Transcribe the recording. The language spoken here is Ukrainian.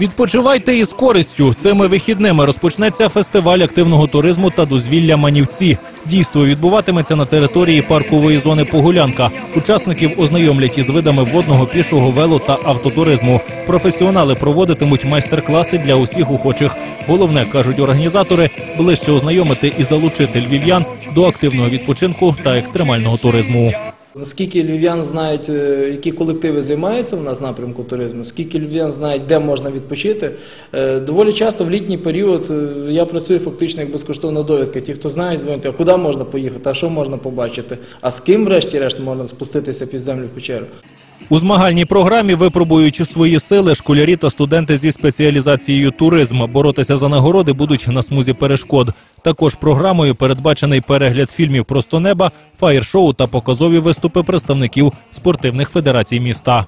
Відпочивайте із користю. Цими вихідними розпочнеться фестиваль активного туризму та дозвілля Манівці. Дійство відбуватиметься на території паркової зони Погулянка. Учасників ознайомлять із видами водного, пішого, вело та автотуризму. Професіонали проводитимуть майстер-класи для усіх охочих. Головне кажуть організатори ближче ознайомити і залучити львів'ян до активного відпочинку та екстремального туризму. Наскільки львів'ян знають, е, які колективи займаються в нас напрямку туризму, скільки львів'ян знають, де можна відпочити. Е, Доволі часто в літній період е, я працюю фактично як безкоштовна довідка. Ті, хто знають, дзвонять, а куди можна поїхати, а що можна побачити, а з ким, врешті-решт, можна спуститися під землю в печеру. У змагальній програмі випробують свої сили школярі та студенти зі спеціалізацією туризм. Боротися за нагороди будуть на смузі перешкод. Також програмою передбачений перегляд фільмів Просто неба, фаєр-шоу та показові виступи представників спортивних федерацій міста.